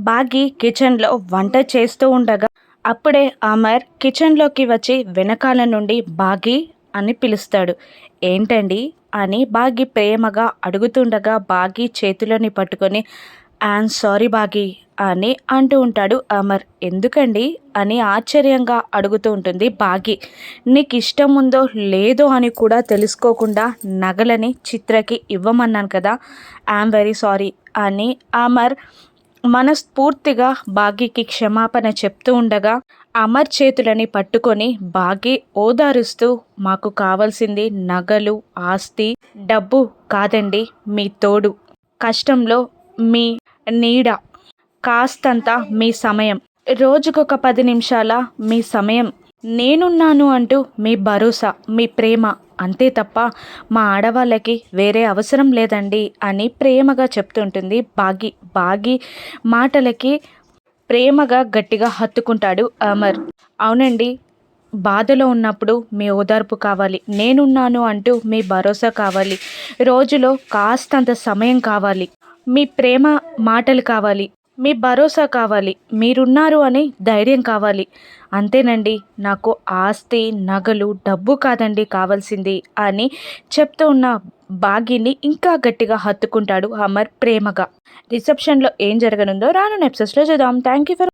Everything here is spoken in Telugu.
బాగి కిచెన్లో వంట చేస్తూ ఉండగా అప్పుడే అమర్ కిచెన్లోకి వచ్చి వెనకాల నుండి బాగి అని పిలుస్తాడు. ఏంటండి? అని బాగి ప్రేమగా అడుగుతుండగా బాగి చేతులని పట్టుకొని ఐఎమ్ సారీ బాగి అని అంటూ ఉంటాడు అమర్ ఎందుకండి? అని ఆశ్చర్యంగా అడుగుతూ ఉంటుంది బాగి. నీకు ఇష్టం ఉందో లేదో అని కూడా తెలుసుకోకుండా నగలని చిత్రకి ఇవ్వమన్నాను కదా ఐఎమ్ వెరీ సారీ అని అమర్ మనస్ఫూర్తిగా బాగీకి క్షమాపణ చెప్తూ ఉండగా అమర్ చేతులని పట్టుకొని బాగీ ఓదారుస్తూ మాకు కావాల్సింది నగలు ఆస్తి డబ్బు కాదండి మీ తోడు. కష్టంలో మీ నీడ కాస్తంత మీ సమయం. రోజుకొక పది నిమిషాల మీ సమయం. నేనున్నాను అంటూ మీ భరోసా మీ ప్రేమ అంతే తప్ప మా ఆడవాళ్ళకి వేరే అవసరం లేదండి అని ప్రేమగా చెప్తుంటుంది బాగి. బాగి మాటలకి ప్రేమగా గట్టిగా హత్తుకుంటాడు అమర్. అవునండి బాధలో ఉన్నప్పుడు మీ ఓదార్పు కావాలి. నేనున్నాను అంటూ మీ భరోసా కావాలి. రోజులో కాస్తంత సమయం కావాలి. మీ ప్రేమ మాటలు కావాలి. మీ భరోసా కావాలి. మీరున్నారు అని ధైర్యం కావాలి. అంతేనండి నాకు ఆస్తి నగలు డబ్బు కాదండి కావాల్సింది అని చెప్తూ ఉన్న బాగిని ఇంకా గట్టిగా హత్తుకుంటాడు అమర్ ప్రేమగా. రిసెప్షన్లో ఏం జరగనుందో రాను నెప్సెస్లో చూద్దాం. Thank you for